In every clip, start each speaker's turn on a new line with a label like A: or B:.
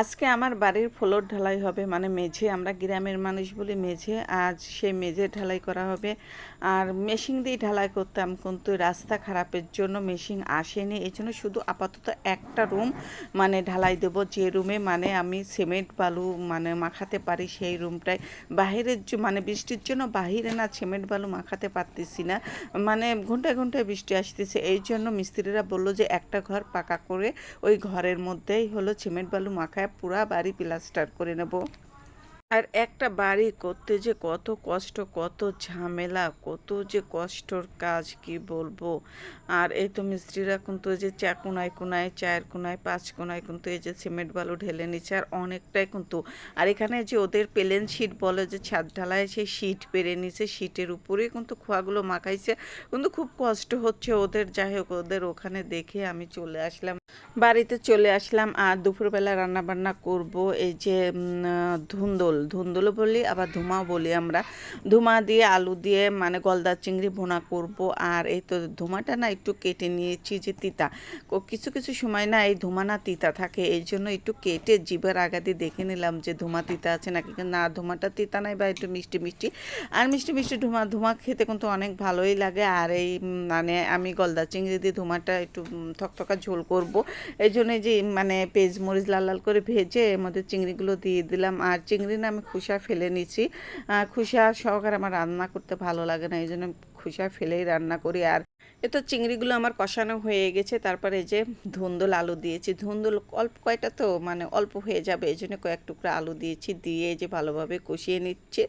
A: আজকে আমার বাড়ির ফ্লোর ঢালাই হবে মানে মেঝে, আমরা গ্রামের মানুষ বলি মেঝে, আজ সেই মেঝে ঢালাই করা হবে। আর মেশিন দিয়ে ঢালাই করতাম, কিন্তু রাস্তা খারাপের জন্য মেশিন আসেনি। এই জন্য শুধু আপাতত একটা রুম মানে ঢালাই দেব। যে রুমে মানে আমি সিমেন্ট, বালু মানে মাখাতে পারি, সেই রুমটায় বাহিরের মানে বৃষ্টির জন্য বাহিরে না সিমেন্ট, বালু মাখাতে পারতেছি না। মানে ঘন্টায় ঘন্টায় বৃষ্টি আসতেছে। এই জন্য মিস্ত্রিরা বলল যে একটা ঘর পাকা করে ওই ঘরের মধ্যেই হলো সিমেন্ট, বালু মাখায় পুরা বাড়ি প্লাস্টার করে নেব। আর একটা বাড়ি করতে যে কত কষ্ট, কত ঝামেলা, কত যে কষ্টর কাজ, কি বলব? আর এই তো মিস্ত্রিরা কিন্তু এই যে চা কোনায় কোনায় চায়ের কোনায়, পাঁচ কোনায় কিন্তু এই যে সিমেন্ট বালু ঢেলে নিচ্ছে, আর অনেকটাই কিন্তু। আর এখানে যে ওদের প্লেন শিট বলে যে ছাদ ঢালায় সেই শিট পেরে নিছে শিটের উপরেই কিন্তু খোয়াগুলো মাখাইছে। কিন্তু খুব কষ্ট হচ্ছে ওদের, যাই হোক, ওদের ওখানে দেখে আমি চলে আসলাম। বাড়িতে চলে আসলাম আর দুপুরবেলা রান্না বান্না করব। এই যে ধুন্দল ধুন্দলও বলি, আবার ধুমাও বলি আমরা। ধুমা দিয়ে, আলু দিয়ে মানে গলদা চিংড়ি ভুনা করব। আর এই তো ধুমাটা না একটু কেটে নিয়েছি যে তিতা। কিছু কিছু সময় না এই ধুমা না তিতা থাকে। এই জন্য একটু কেটে জিভের আগাতে দেখে নিলাম যে ধুমা তিতা আছে নাকি। না, ধুমাটা তিতা নাই বা একটু মিষ্টি মিষ্টি। আর মিষ্টি মিষ্টি ধুমা ধুমা খেতে কিন্তু অনেক ভালোই লাগে। আর এই মানে আমি গলদা চিংড়ি দিয়ে ধুমাটা একটু থকথকা ঝোল করব। এই জন্য যে মানে পেঁয়াজ মরিচ লাল লাল করে ভেজে এর মধ্যে চিংড়িগুলো দিয়ে দিলাম। আর চিংড়ি না আমি খুসা ফেলে আহ, খুসা সহকারে আমার রান্না করতে ভালো লাগে না এই জন্য খুসা ফেলেই রান্না করি। আর এ তো চিংড়িগুলো আমার কষানো হয়ে গেছে তারপরে যে ধুন্দল আলু দিয়েছি। ধুন্দল অল্প কয়টা তো মানে অল্প হয়ে যাবে এই জন্য কয়েক টুকরা আলু দিয়েছি দিয়ে যে ভালোভাবে কষিয়ে নিচ্ছে।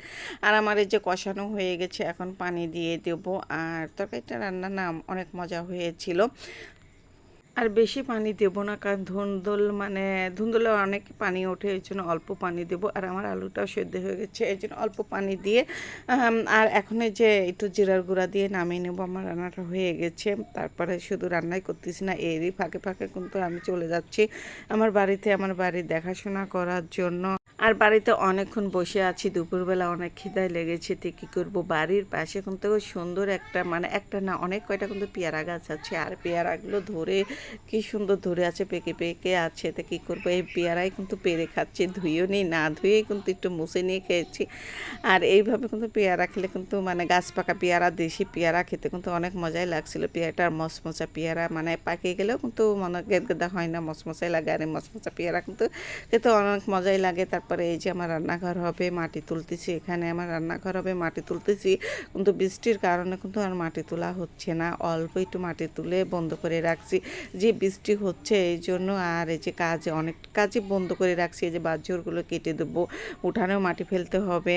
A: আর আমার এই যে কষানো হয়ে গেছে এখন পানি দিয়ে দেবো। আর তরকারিটা রান্না না অনেক মজা হয়েছিল। আর বেশি পানি দেবো না, কারণ ধুন্দল মানে ধুন্দলে অনেক পানি ওঠে, এই জন্য অল্প পানি দেবো। আর আমার আলুটাও সেদ্ধ হয়ে গেছে, এই জন্য অল্প পানি দিয়ে আর এখন যে একটু জিরার গুঁড়া দিয়ে নামিয়ে নেব, আমার রান্নাটা হয়ে গেছে। তারপরে শুধু রান্নাই করতেছি না, এরই ফাঁকে ফাঁকে কিন্তু আমি চলে যাচ্ছি আমার বাড়িতে, আমার বাড়ির দেখাশোনা করার জন্য। আর বাড়িতে অনেকক্ষণ বসে আছি, দুপুরবেলা অনেক খিদায় লেগেছে, তো কী করব? বাড়ির পাশে কিন্তু সুন্দর একটা মানে একটা না, অনেক কয়টা কিন্তু পেয়ারা গাছ আছে, আর পেয়ারাগুলো ধরে কি সুন্দর ধরে আছে, পেকে পেকে আছে, তো কী করব? এই পেয়ারাই কিন্তু পেরে খাচ্ছি ধুয়েও নেই, না ধুয়েই কিন্তু একটু মুছে নিয়ে খেয়েছি। আর এইভাবে কিন্তু পেয়ারা খেলে কিন্তু মানে গাছ পাকা পেয়ারা, দেশি পেয়ারা খেতে কিন্তু অনেক মজাই লাগছিল, পেয়ারাটার মচমচা পেয়ারা মানে পাকে গেলেও কিন্তু মনে গেদগেদা হয় না, মচমচাই লাগে, আর এই মচমচা পেয়ারা কিন্তু খেতে অনেক মজাই লাগে তারপরে এই যে আমার রান্নাঘর হবে, মাটি তুলতেছি, এখানে আমার রান্নাঘর হবে, মাটি তুলতেছি। কিন্তু বৃষ্টির কারণে কিন্তু আর মাটি তোলা হচ্ছে না। অল্প একটু মাটি তুলে বন্ধ করে রাখছি। যে বৃষ্টি হচ্ছে এই জন্য আর এই যে কাজে অনেক কাজই বন্ধ করে রাখছি। এই যে বাজ্যরগুলো কেটে দেবো, উঠানেও মাটি ফেলতে হবে।